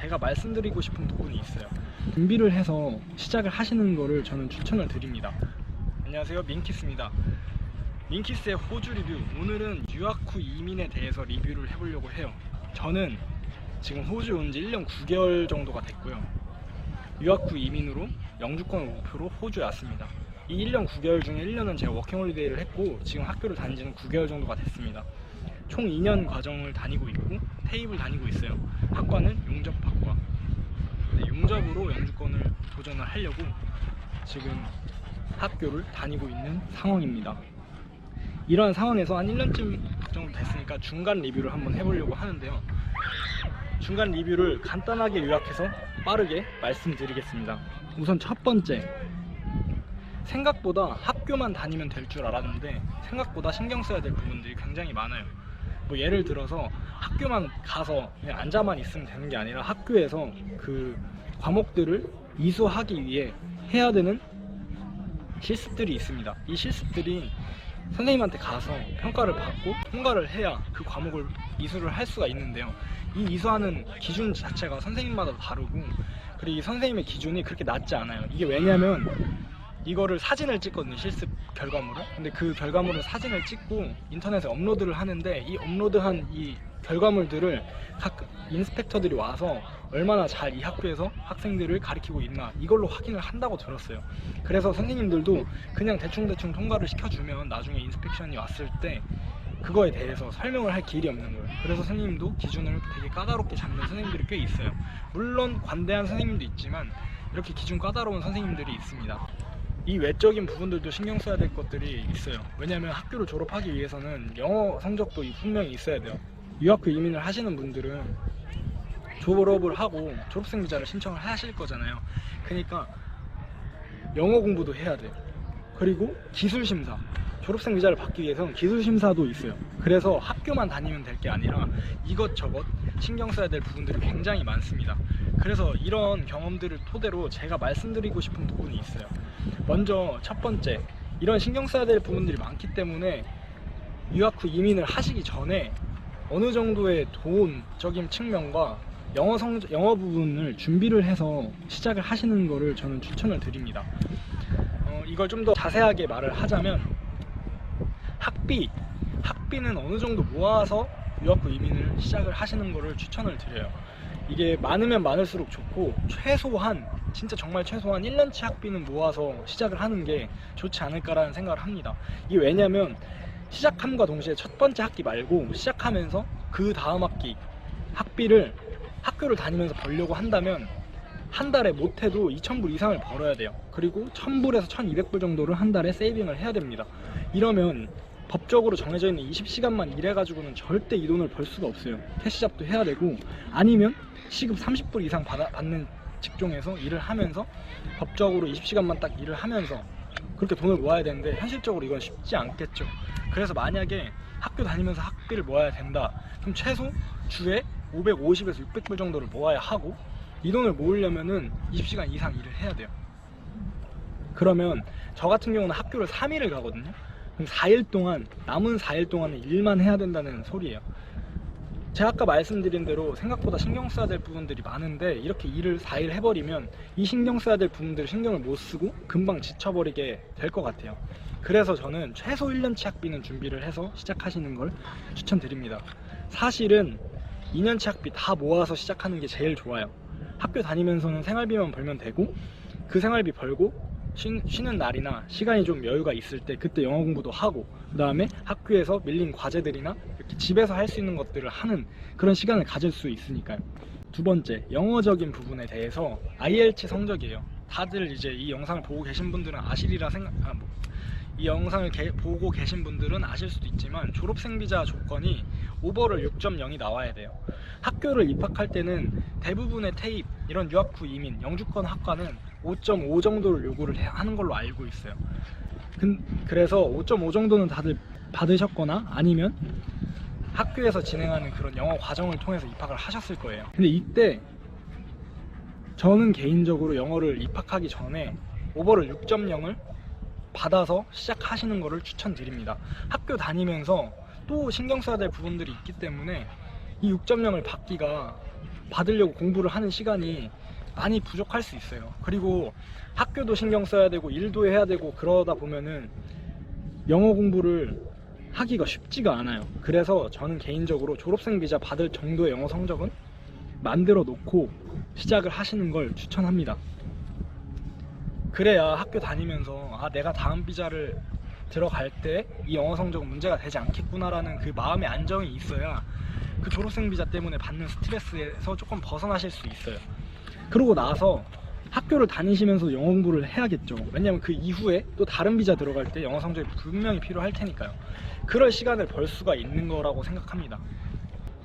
제가 말씀드리고 싶은 부분이 있어요. 준비를 해서 시작을 하시는 거를 저는 추천을 드립니다. 안녕하세요. 민키스입니다. 민키스의 호주 리뷰. 오늘은 유학 후 이민에 대해서 리뷰를 해보려고 해요. 저는 지금 호주 온 지 1년 9개월 정도가 됐고요. 유학 후 이민으로 영주권을 목표로 호주에 왔습니다. 이 1년 9개월 중에 1년은 제가 워킹홀리데이를 했고 지금 학교를 다닌 지는 9개월 정도가 됐습니다. 총 2년 과정을 다니고 있고 테이블 다니고 있어요. 학과는 용접학과. 네, 용접으로 영주권을 도전을 하려고 지금 학교를 다니고 있는 상황입니다. 이러한 상황에서 한 1년쯤 정도 됐으니까 중간 리뷰를 한번 해보려고 하는데요. 중간 리뷰를 간단하게 요약해서 빠르게 말씀드리겠습니다. 우선 첫 번째. 생각보다 학교만 다니면 될 줄 알았는데 생각보다 신경 써야 될 부분들이 굉장히 많아요. 뭐 예를 들어서 학교만 가서 그냥 앉아만 있으면 되는 게 아니라 학교에서 그 과목들을 이수하기 위해 해야 되는 실습들이 있습니다. 이 실습들이 선생님한테 가서 평가를 받고 통과를 해야 그 과목을 이수를 할 수가 있는데요. 이 이수하는 기준 자체가 선생님마다 다르고 그리고 이 선생님의 기준이 그렇게 낮지 않아요. 이게 왜냐면 이거를 사진을 찍거든요 실습 결과물을? 근데 그 결과물을 사진을 찍고 인터넷에 업로드를 하는데 이 업로드한 이 결과물들을 각 인스펙터들이 와서 얼마나 잘 이 학교에서 학생들을 가리키고 있나 이걸로 확인을 한다고 들었어요. 그래서 선생님들도 그냥 대충대충 통과를 시켜주면 나중에 인스펙션이 왔을 때 그거에 대해서 설명을 할 길이 없는 거예요. 그래서 선생님도 기준을 되게 까다롭게 잡는 선생님들이 꽤 있어요. 물론 관대한 선생님도 있지만 이렇게 기준 까다로운 선생님들이 있습니다 이 외적인 부분들도 신경 써야 될 것들이 있어요. 왜냐하면 학교를 졸업하기 위해서는 영어 성적도 분명히 있어야 돼요. 유학교 이민을 하시는 분들은 졸업을 하고 졸업생 비자를 신청을 하실 거잖아요. 그러니까 영어 공부도 해야 돼요. 그리고 기술 심사. 졸업생 비자를 받기 위해서는 기술 심사도 있어요. 그래서 학교만 다니면 될 게 아니라 이것저것 신경 써야 될 부분들이 굉장히 많습니다. 그래서 이런 경험들을 토대로 제가 말씀드리고 싶은 부분이 있어요. 먼저 첫 번째, 이런 신경 써야 될 부분들이 많기 때문에 유학 후 이민을 하시기 전에 어느 정도의 돈적인 측면과 영어 성 영어 부분을 준비를 해서 시작을 하시는 거를 저는 추천을 드립니다. 어, 이걸 좀 더 자세하게 말을 하자면 학비 학비는 어느 정도 모아서 유학 후 이민을 시작을 하시는 거를 추천을 드려요. 이게 많으면 많을수록 좋고 최소한 진짜 정말 최소한 1년치 학비는 모아서 시작을 하는 게 좋지 않을까라는 생각을 합니다. 이게 왜냐면 시작함과 동시에 첫 번째 학기 말고 시작하면서 그 다음 학기 학비를 학교를 다니면서 벌려고 한다면 한 달에 못해도 2,000불 이상을 벌어야 돼요. 그리고 1,000불에서 1,200불 정도를 한 달에 세이빙을 해야 됩니다. 이러면 법적으로 정해져 있는 20시간만 일해가지고는 절대 이 돈을 벌 수가 없어요. 캐시잡도 해야 되고 아니면 시급 30불 이상 받아, 받는 직종에서 일을 하면서 법적으로 20시간만 딱 일을 하면서 그렇게 돈을 모아야 되는데 현실적으로 이건 쉽지 않겠죠. 그래서 만약에 학교 다니면서 학비를 모아야 된다. 그럼 최소 주에 550에서 600불 정도를 모아야 하고 이 돈을 모으려면은 20시간 이상 일을 해야 돼요. 그러면 저 같은 경우는 학교를 3일을 가거든요. 그럼 4일 동안 남은 4일 동안은 일만 해야 된다는 소리예요. 제가 아까 말씀드린 대로 생각보다 신경 써야 될 부분들이 많은데 이렇게 일을 4일 해버리면 이 신경 써야 될 부분들을 신경을 못 쓰고 금방 지쳐버리게 될 것 같아요. 그래서 저는 최소 1년치 학비는 준비를 해서 시작하시는 걸 추천드립니다. 사실은 2년치 학비 다 모아서 시작하는 게 제일 좋아요. 학교 다니면서는 생활비만 벌면 되고 그 생활비 벌고 쉬, 쉬는 날이나 시간이 좀 여유가 있을 때 그때 영어 공부도 하고 그 다음에 학교에서 밀린 과제들이나 이렇게 집에서 할 수 있는 것들을 하는 그런 시간을 가질 수 있으니까요. 두 번째, 영어적인 부분에 대해서 IELTS 성적이에요. 다들 이제 이 영상을 보고 계신 분들은 아시리라 생각, 아, 뭐, 이 영상을 게- 보고 계신 분들은 아실 수도 있지만 졸업생 비자 조건이 오버를 6.0이 나와야 돼요. 학교를 입학할 때는 대부분의 테입 이런 유학 후 이민 영주권 학과는 5.5 정도를 요구를 해- 하는 걸로 알고 있어요. 근- 그래서 5.5 정도는 다들 받으셨거나 아니면 학교에서 진행하는 그런 영어 과정을 통해서 입학을 하셨을 거예요. 근데 이때 저는 개인적으로 영어를 입학하기 전에 오버를 6.0을 받아서 시작하시는 것을 추천드립니다. 학교 다니면서 또 신경 써야 될 부분들이 있기 때문에 이 6.0을 받기가 받으려고 공부를 하는 시간이 많이 부족할 수 있어요. 그리고 학교도 신경 써야 되고 일도 해야 되고 그러다 보면은 영어 공부를 하기가 쉽지가 않아요. 그래서 저는 개인적으로 졸업생 비자 받을 정도의 영어 성적은 만들어 놓고 시작을 하시는 걸 추천합니다. 그래야 학교 다니면서 아 내가 다음 비자를 들어갈 때 이 영어 성적은 문제가 되지 않겠구나라는 그 마음의 안정이 있어야 그 졸업생 비자 때문에 받는 스트레스에서 조금 벗어나실 수 있어요. 그러고 나서 학교를 다니시면서 영어 공부를 해야겠죠. 왜냐면 그 이후에 또 다른 비자 들어갈 때 영어 성적이 분명히 필요할 테니까요. 그럴 시간을 벌 수가 있는 거라고 생각합니다.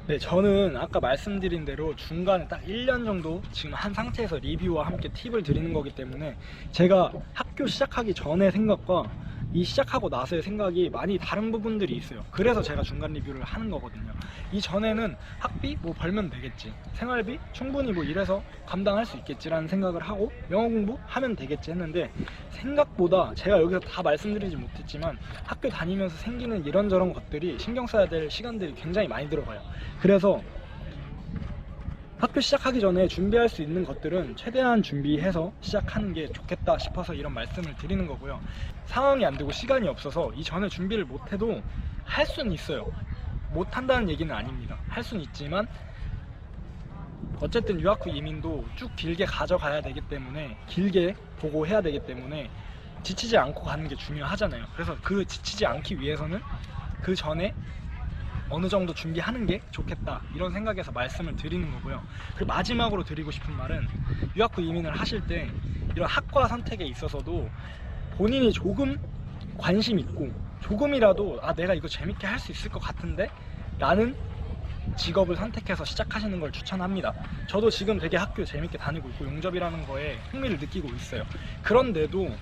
네, 저는 아까 말씀드린 대로 중간에 딱 1년 정도 지금 한 상태에서 리뷰와 함께 팁을 드리는 거기 때문에 제가 학교 시작하기 전의 생각과 이 시작하고 나서의 생각이 많이 다른 부분들이 있어요. 그래서 제가 중간 리뷰를 하는 거거든요. 이 전에는 학비 뭐 벌면 되겠지. 생활비 충분히 뭐 이래서 감당할 수 있겠지라는 생각을 하고 영어 공부 하면 되겠지 했는데 생각보다 제가 여기서 다 말씀드리지 못했지만 학교 다니면서 생기는 이런저런 것들이 신경 써야 될 시간들이 굉장히 많이 들어가요. 그래서 학교 시작하기 전에 준비할 수 있는 것들은 최대한 준비해서 시작하는 게 좋겠다 싶어서 이런 말씀을 드리는 거고요. 상황이 안 되고 시간이 없어서 이 전에 준비를 못해도 할 수는 있어요. 못한다는 얘기는 아닙니다. 할 수는 있지만 어쨌든 유학 후 이민도 쭉 길게 가져가야 되기 때문에 길게 보고 해야 되기 때문에 지치지 않고 가는 게 중요하잖아요. 그래서 그 지치지 않기 위해서는 그 전에 어느 정도 준비하는 게 좋겠다 이런 생각에서 말씀을 드리는 거고요. 그리고 마지막으로 드리고 싶은 말은 유학 후 이민을 하실 때 이런 학과 선택에 있어서도 본인이 조금 관심 있고 조금이라도 아 내가 이거 재밌게 할 수 있을 것 같은데 라는 직업을 선택해서 시작하시는 걸 추천합니다. 저도 지금 되게 학교 재밌게 다니고 있고 용접이라는 거에 흥미를 느끼고 있어요. 그런데도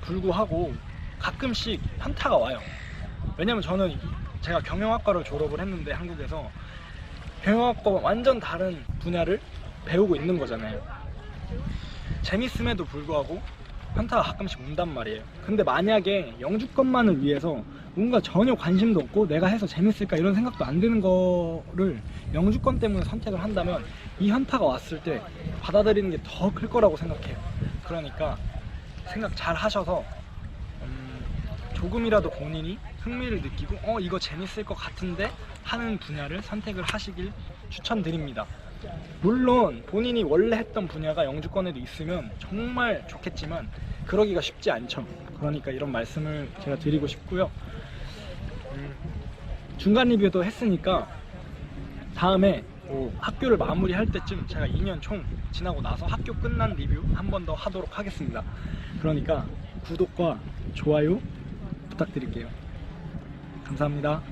불구하고 가끔씩 현타가 와요. 왜냐면 저는 제가 경영학과를 졸업을 했는데 한국에서 경영학과와 완전 다른 분야를 배우고 있는 거잖아요. 재밌음에도 불구하고 현타가 가끔씩 온단 말이에요. 근데 만약에 영주권만을 위해서 뭔가 전혀 관심도 없고 내가 해서 재밌을까 이런 생각도 안 드는 거를 영주권 때문에 선택을 한다면 이 현타가 왔을 때 받아들이는 게 더 클 거라고 생각해요. 그러니까 생각 잘 하셔서 음, 조금이라도 본인이 흥미를 느끼고 어 이거 재밌을 것 같은데 하는 분야를 선택을 하시길 추천드립니다. 물론 본인이 원래 했던 분야가 영주권에도 있으면 정말 좋겠지만 그러기가 쉽지 않죠. 그러니까 이런 말씀을 제가 드리고 싶고요. 음, 중간 리뷰도 했으니까 다음에 뭐 학교를 마무리할 때쯤 제가 2년 총 지나고 나서 학교 끝난 리뷰 한 번 더 하도록 하겠습니다. 그러니까 구독과 좋아요 부탁드릴게요. 감사합니다.